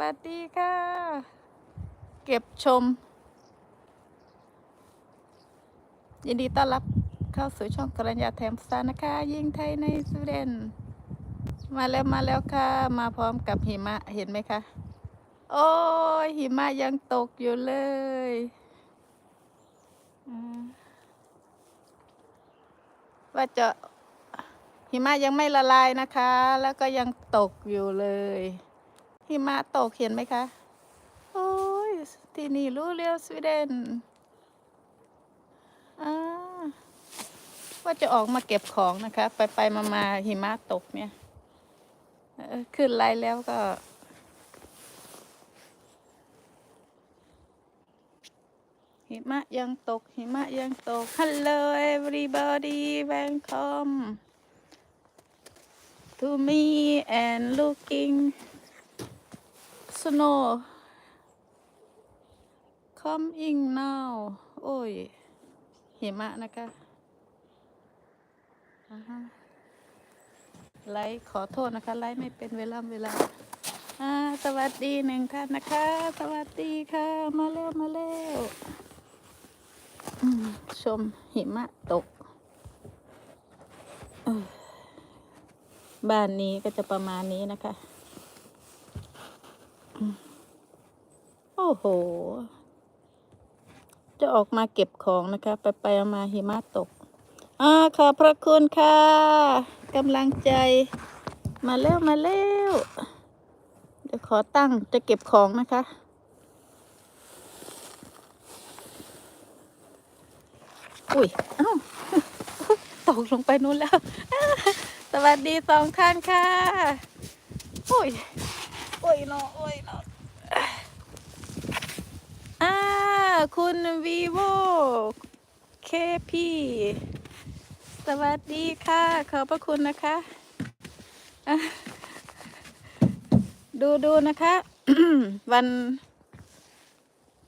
วัสดีค่ะ เก็บชม ยินดีต้อนรับเข้าสู่ช่องกรัญญาแถมสานะคะ ยิงไทยในสวีเดน มาแล้วมาแล้วค่ะ มาพร้อมกับหิมะเห็นไหมคะ โอ้ยหิมะยังตกอยู่เลยว่าจะหิมะยังไม่ละลายนะคะ แล้วก็ยังตกอยู่เลย หิมะตกเห็นไหมคะ โอ้ย ที่นี่รู้เรียวสวีเดนว่าจะออกมาเก็บของนะคะ ไปไปมามาหิมะตกเนี่ยขึ้นไลน์แล้วก็ หิมะยังตก หิมะยังตก Hello everybody welcome to me and looking snow coming now โอ้ย หิมะนะคะอ่าฮะไลฟ์ขอโทษนะคะ ไลฟ์ไม่เป็นเวลาเวลาอ่าสวัสดีหนึ่งท่านนะคะ สวัสดีค่ะ มาเร็ว มาเร็ว ชมหิมะตก บ้านนี้ก็จะประมาณนี้นะคะ โอ้โห จะออกมาเก็บของนะคะ ไปไปมาหิมะตกอ่าขอบพระคุณค่ะกำลังใจ มาเร็วมาเร็วเดี๋ยวขอตั้งจะเก็บของนะคะอุ้ยเอ้าตกลงไปนู้นแล้ว สวัสดีสองท่านค่ะ อุ้ย โอ้ยเนาะโอ้ยเนาะอ่าคุณ vivo KP สวัสดีค่ะ ขอบพระคุณนะคะ ดูดูนะคะ วัน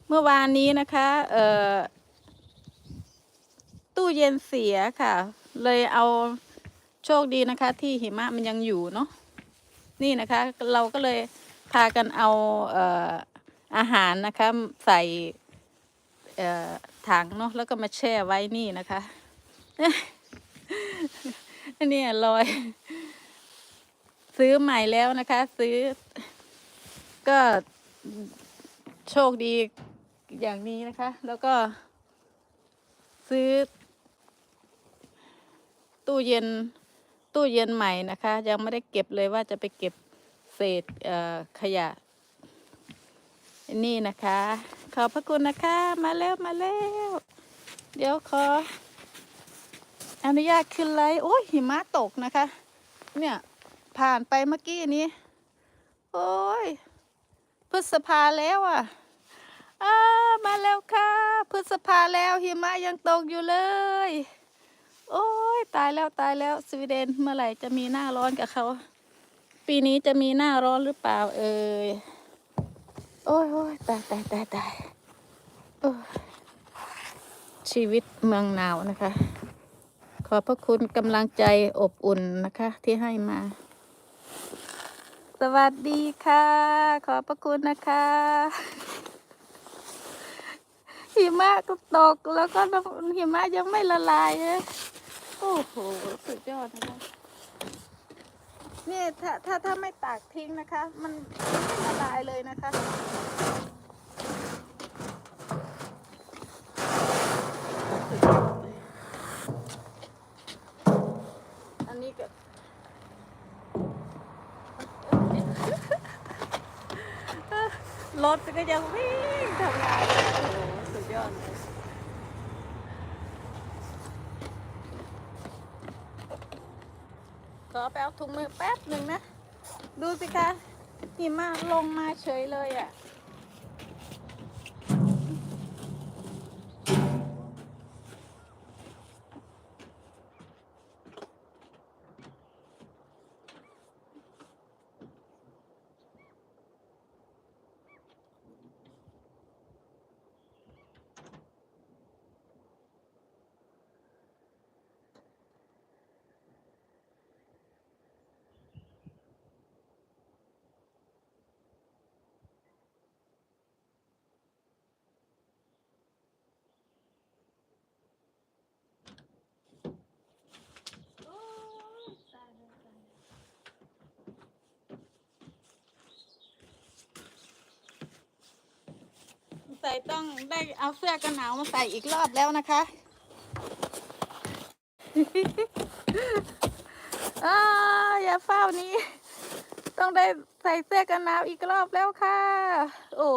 เมื่อวานนี้นะคะ เอ่อ ตู้เย็นเสียค่ะ เลยเอาโชคดีนะคะ ที่หิมะมันยังอยู่เนาะนี่นะคะ เราก็เลย พากันเอาเอ่ออาหารนะคะใส่เอ่อถังเนาะแล้วก็มาแช่ไว้นี่นะคะนนี้ลอย ซื้อใหม่แล้วนะคะ ซื้อ ก็โชคดีอย่างนี้นะคะ แล้วก็ ซื้อ ตู้เย็นตู้เย็นใหม่นะคะ ยังไม่ได้เก็บเลยว่าจะไปเก็บ เศษขยะ นี่นะคะ ขอบพระคุณนะคะมาแล้วมาแล้ว เดี๋ยวขออนุญาตขึ้นไลฟ์โอ้ยหิมะตกนะคะ เนี่ย ผ่านไปเมื่อกี้นี้ โอ้ยพฤษภาแล้วอะอามาแล้วค่ะพฤษภาแล้วหิมะยังตกอยู่เลย โอ้ยตายแล้วตายแล้วสวีเดนเมื่อไหร่จะมีหน้าร้อนกับเขา ปีนี้จะมีหน้าร้อนหรือเปล่าเอ่ย โอ้ยโอ้ยตายตายตายตายชีวิตเมืองหนาวนะคะ ขอพระคุณกำลังใจอบอุ่นนะคะ ที่ให้มา สวัสดีค่ะ ขอพระคุณนะคะหิมะก็ตกแล้วก็หิมะยังไม่ละลายเลยโอ้โห สุดยอดนะคะ นี่ถ้าถ้าถ้าไม่ตากทิ้งนะคะ มันไม่ละลายเลยนะคะ อันนี้ก็รถก็ยังวิ่งทำงานโอ้โหสุดยอดเลยขอไปเอา ถุงมือแป๊บหนึ่งนะ ดูสิคะหิมะลงมาเฉยเลยอะ สัยต้องได้เอาเสื้อกันหนาวมาใส่อีกรอบแล้วนะคะอาอย่าเฝ้านี้ ต้องได้ใส่เสื้อกันหนาวอีกรอบแล้วค่ะ โอ้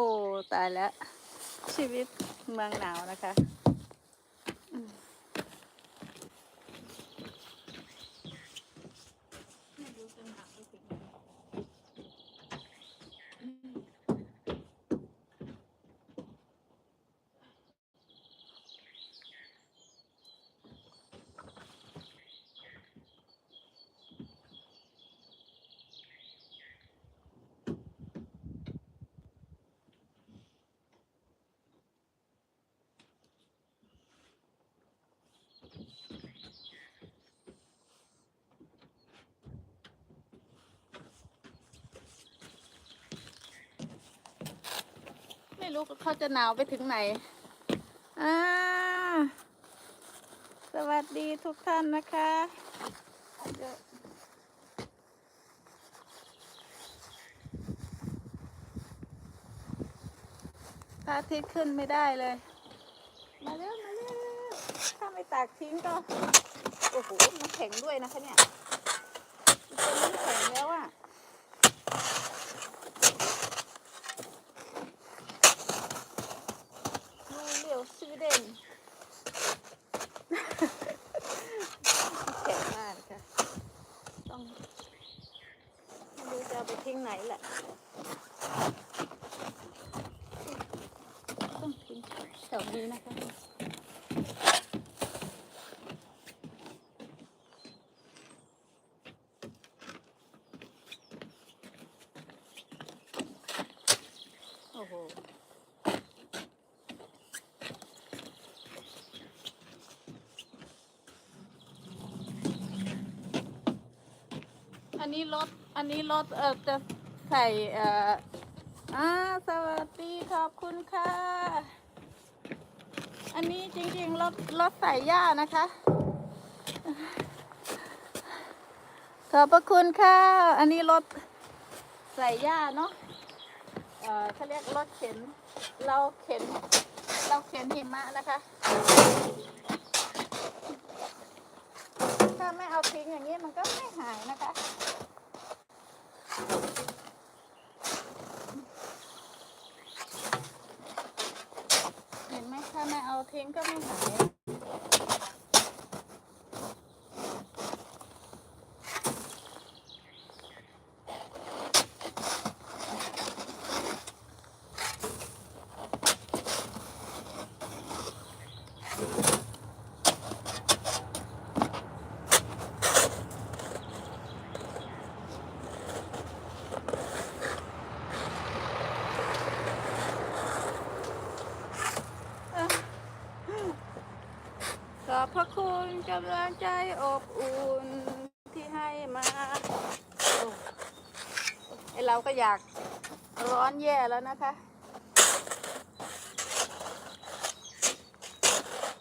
ตายแล้ว ชีวิตเมืองหนาวนะคะอืมไม่รู้จะหนาวไปถึงไหน ไม่รู้เขาจะหนาวไปถึงไหน อ่า สวัสดีทุกท่านนะคะเดี๋ยวพระอาทิตย์ขึ้นไม่ได้เลย มาเร็วมาเร็วถ้าไม่ตากทิ้งก็ โอ้โหน้ำแข็งด้วยนะคะเนี่ยมันเป็นน้ำแข็งแล้วอะเรียว สีเด่นแข็งมากค่ะ ต้องไม่รู้จะเอาไปทิ้งไหนแหละ ต้องทิ้งแถวนี้นะคะ โอ้โห อั นนี้รถ อันนี้รถ เออจะใส่เอ่ออ่าสวัสดีขอบคุณค่ะ อันนี้จริงๆรถรถใส่หญ้านะคะ ขอบพระคุณค่ะ อันนี้รถใส่หญ้าเนาะเอ่อเขาเรียกรถเข็น เราเข็น เราเข็นหิมะนะคะ ถ้าไม่เอาทิ้งอย่างนี้มันก็ไม่หายนะคะ เห็นไหมถ้าไม่เอาทิ้ งก็ไม่หาย กำลังใจอบอุ่นที่ให้มาไอเราก็อยากร้อนแย่แล้วนะคะ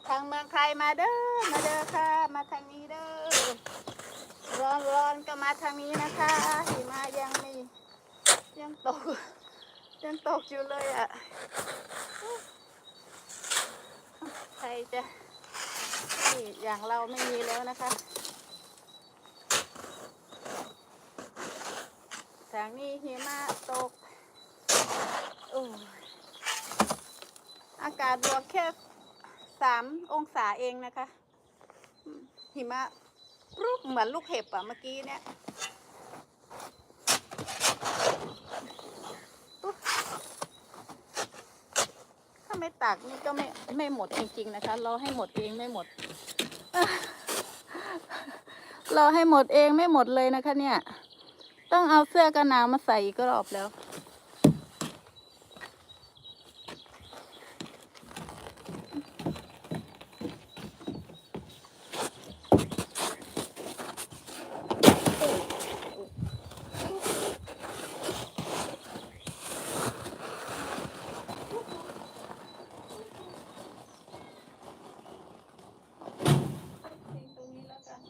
ทางเมืองไทยมาเด้อ มาเด้อค่ะ มาทางนี้เด้อ ร้อนร้อนก็มาทางนี้นะคะหิมะยังมียังตกยังตกอยู่เลยอะใครจะ นี่อย่างเราไม่มีแล้วนะคะ ทางนี้หิมะตกโอ้ยอากาศบวกแค่สามองศาเองนะคะ หิมะรูปเหมือนลูกเห็บอะเมื่อกี้เนี่ยถ้าไม่ตากนี่ก็ไม่ไม่หมดจริง ๆ นะคะรอให้หมดเองไม่หมด รอให้หมดเองไม่หมดเลยนะคะเนี่ย ต้องเอาเสื้อกันหนาวมาใส่อีกรอบแล้ว ทิ้งตรงนี้แล้วกัน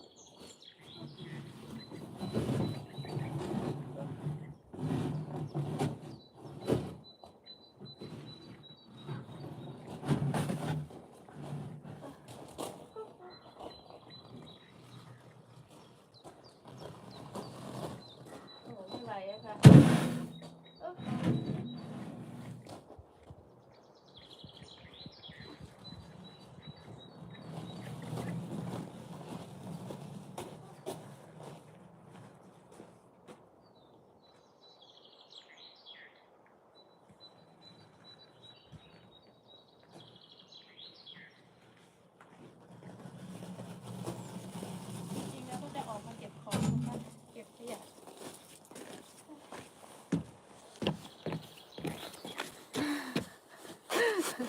ส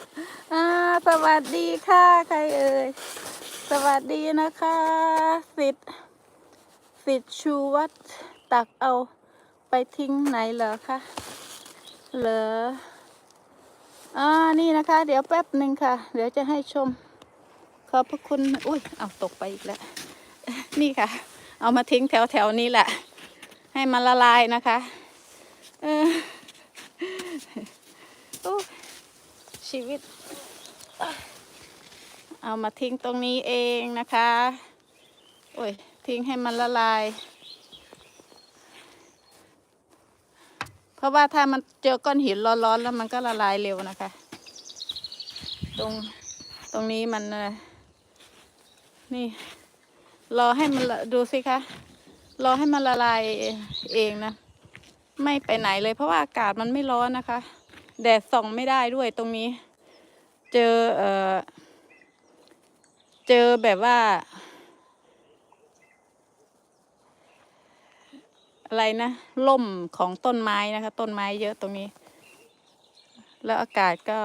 วัสดีค่ะ ใครเอ่ย สวัสดีนะคะสิทธิ์สิทธิ์ชูวัฒน์ตักเอาไปทิ้งไหนเหรอคะ เหรออ่านี่นะคะ เดี๋ยวแป๊บหนึ่งค่ะ เดี๋ยวจะให้ชม ขอบพระคุณ อุ้ย เอาตกไปอีกแล้ว นี่ค่ะ เอามาทิ้งแถวแถวนี้แหละ ให้มันละลายนะคะ เออ ชีวิต เอามาทิ้งตรงนี้เองนะคะ โอ้ย ทิ้งให้มันละลาย เพราะว่าถ้ามันเจอก้อนหินร้อนๆแล้วมันก็ละลายเร็วนะคะ ตรงตรงนี้มันนี่ รอให้มันดูสิคะ รอให้มันละลายเองนะ ไม่ไปไหนเลยเพราะว่าอากาศมันไม่ร้อนนะคะ แดดส่องไม่ได้ด้วยตรงนี้ เจอเอ่อเจอแบบว่า อะไรนะล่มของต้นไม้นะคะ ต้นไม้เยอะตรงนี้ แล้วอากาศก็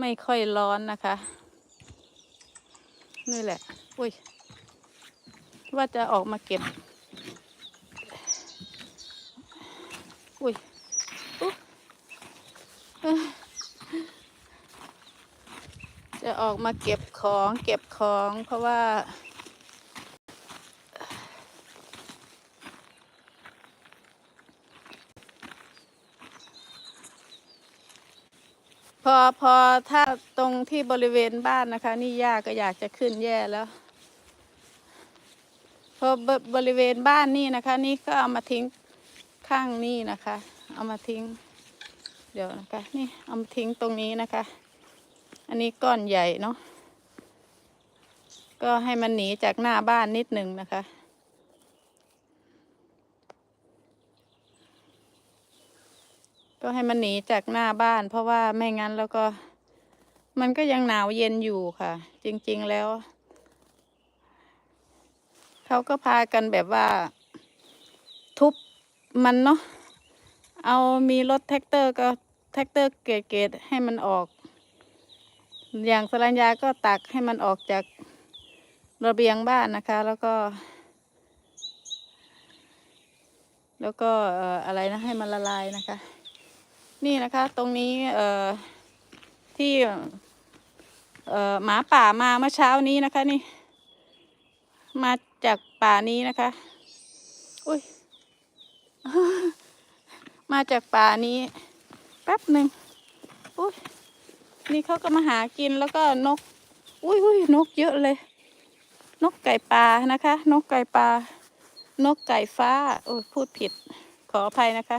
ไม่ค่อยร้อนนะคะ นี่แหละ อุ้ยว่าจะออกมาเก็บ อุ้ยจะออกมาเก็บของเก็บของเพราะว่าพอพอถ้าตรงที่บริเวณบ้านนะคะ นี่ย่าก็อยากจะขึ้นแย่แล้ว พอบบริเวณบ้านนี่นะคะ นี่ก็เอามาทิ้ง ข้างนี่นะคะ เอามาทิ้ง เดี๋ยวนะคะ นี่เอามาทิ้งตรงนี้นะคะ อันนี้ก้อนใหญ่เนาะก็ให้มันหนีจากหน้าบ้านนิดหนึ่งนะคะ ก็ให้มันหนีจากหน้าบ้าน เพราะว่าไม่งั้นแล้วก็ มันก็ยังหนาวเย็นอยู่ค่ะ จริง ๆแล้วเขาก็พากันแบบว่า ทุบ มันเนาะเอามีรถแท็กเตอร์ก็แท็กเตอร์เกรดๆให้มันออก อย่างสรัญญาก็ตักให้มันออกจากระเบียงบ้านนะคะ แล้วก็ แล้วก็เอ่ออะไรนะให้มันละลายนะคะ นี่นะคะ ตรงนี้เอ่อที่เอ่อหมาป่ามาเมื่อเช้านี้นะคะนี่ มาจากป่านี้นะคะ อุ้ย มาจากป่านี้ แป๊บหนึ่งอุ้ยนี่เขาก็มาหากินแล้วก็นก อุ้ยอุ้ยนกเยอะเลย นกไก่ปลานะคะ นกไก่ปลานกไก่ฟ้าโอ้ยพูดผิด ขออภัยนะคะ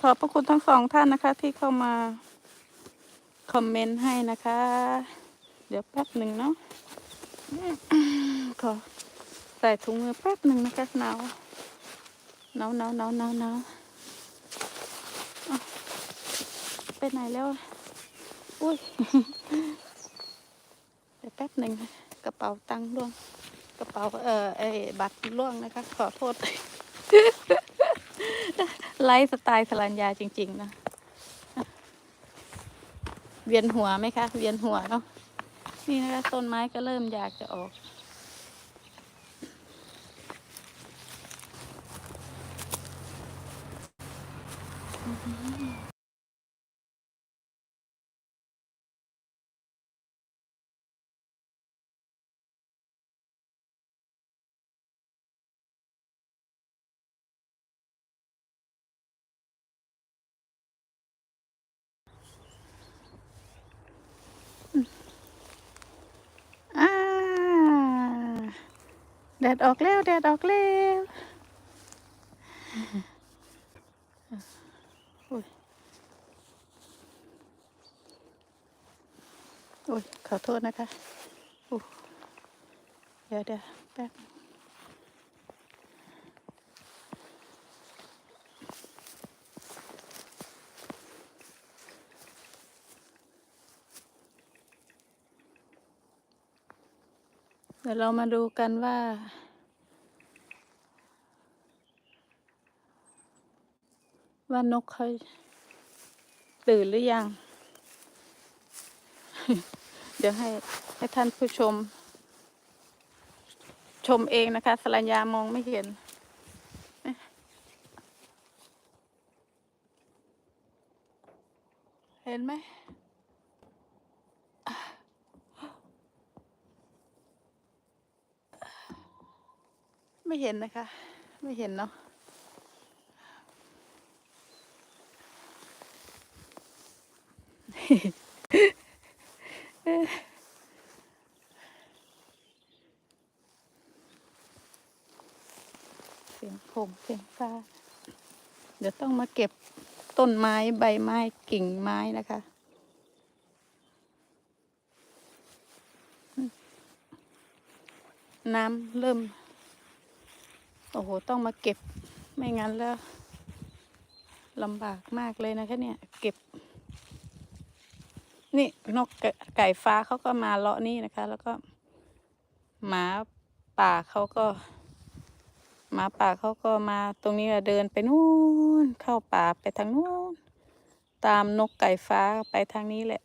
ขอบพระคุณทั้งสองท่านนะคะ ที่เข้ามาคอมเมนต์ให้นะคะ เดี๋ยวแป๊บหนึ่งเนาะขอใส่ถุงมือแป๊บหนึ่งนะคะหนาว หนาวหนาวหนาวหนาวหนาวอ้าวไปไหนแล้วอุ้ยเดี๋ยวแป๊บหนึ่งกระเป๋าตังค์ล่วง กระเป๋าเอ่อไอ้บัตรล่วงนะคะ ขอโทษไลฟ์สไตล์สลัญญาจริง ๆ นะ เวียนหัวไหมคะ เวียนหัวเนาะนี่นะคะต้นไม้ก็เริ่มอยากจะออก แดดออกแล้วแดดออกแล้วโอ้ยโอ้ยขอโทษนะคะโอ้เดี๋ยวเดี๋ยวแป๊บ ยวเรามาดูกันว่า ว่านกเขาตื่นหรือยัง เดี๋ยวให้ให้ท่านผู้ชม ชมเองนะคะ สรัญญามองไม่เห็นเห็นไหม ไม่เห็นนะคะ ไม่เห็นเนาะเสียงผมเสียงฟ้า เดี๋ยวต้องมาเก็บต้นไม้ใบไม้กิ่งไม้นะคะน้ำเริ่ม โอ้โห ต้องมาเก็บ ไม่งั้นแล้วลำบากมากเลยนะคะเนี่ย เก็บ นี่นกไก่ฟ้าเขาก็มาเลาะนี่นะคะ แล้วก็ หมาป่าเขาก็หมาป่าเขาก็มาตรงนี้เดินไปนู่นเข้าป่าไปทางนู้นตามนกไก่ฟ้าไปทางนี้แหละ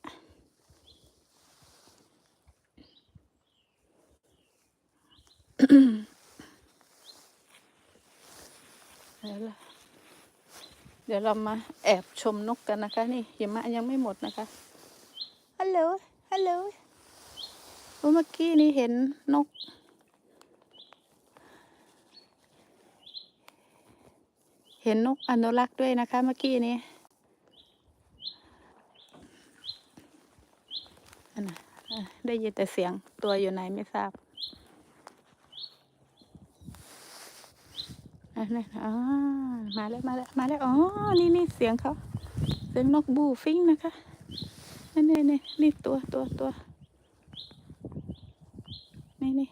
เดี๋ยวเราเดี๋ยวเรามาแอบชมนกกันนะคะ นี่หิมะยังไม่หมดนะคะฮัลโหลฮัลโหลโอ้เมื่อกี้นี่เห็นนก เห็นนกอนุรักษ์ด้วยนะคะ เมื่อกี้นี้นนได้ยินแต่เสียงตัวอยู่ไหนไม่ทราบ อันนี้อ๋อมาแล้วมาแล้วมาแล้วอ๋อนี่นี่เสียงเขาเสียงนกบูฟิงนะคะนี่นี่นี่นี่ตัวตัวตัวนี่นี่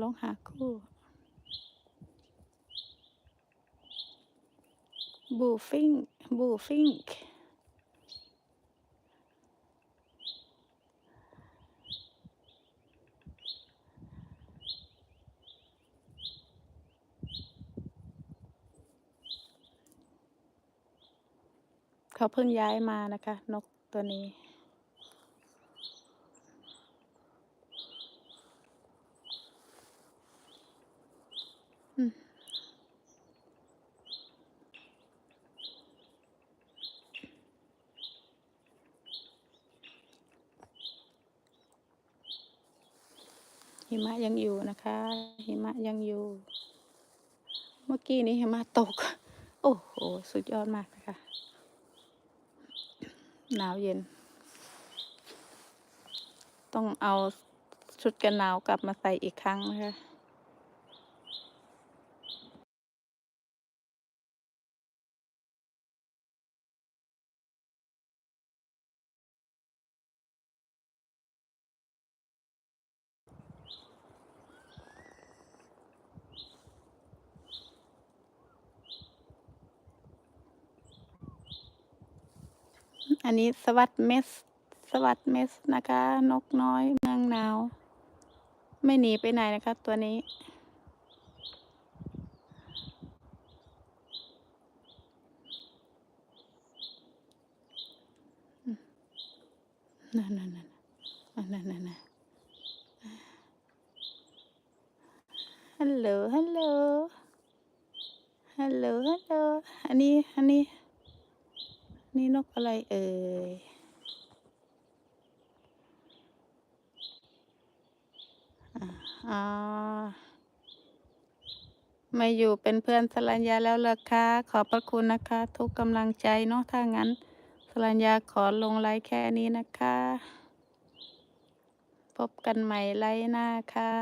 ลองหาคู่บูฟิงบูฟิง เขาเพิ่งย้ายมานะคะ นกตัวนี้ หิมะยังอยู่นะคะ หิมะยังอยู่ เมื่อกี้นี้หิมะตก โอ้โห สุดยอดมากนะคะ หนาวเย็น ต้องเอาชุดกันหนาวกลับมาใส่อีกครั้งนะคะ อันนี้สวัสดเมส สวัสดเมสนะคะ นกน้อยเมืองหนาว ไม่หนีไปไหนนะคะ ตัวนี้ นั่นนั่นนั่นนั่นนั่นนั่นฮัลโหลฮัลโหลฮัลโหลฮัลโหลอันนี้ อันนี้ นี่นกอะไรเอ่ยอ่ามาอยู่เป็นเพื่อนสรัญญาแล้วเหรอคะ ขอบพระคุณนะคะ ทุกกำลังใจเนาะ ถ้างั้นสรัญญาขอลงไลค์แค่นี้นะคะ พบกันใหม่ไลค์หน้าค่ะ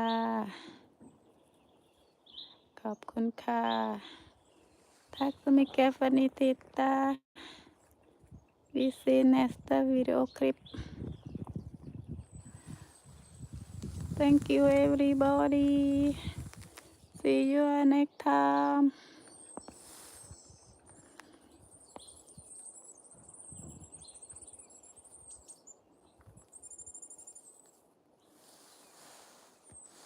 ขอบคุณค่ะ Tack så mycket för att ni we see next video clip thank you everybody. See you next time.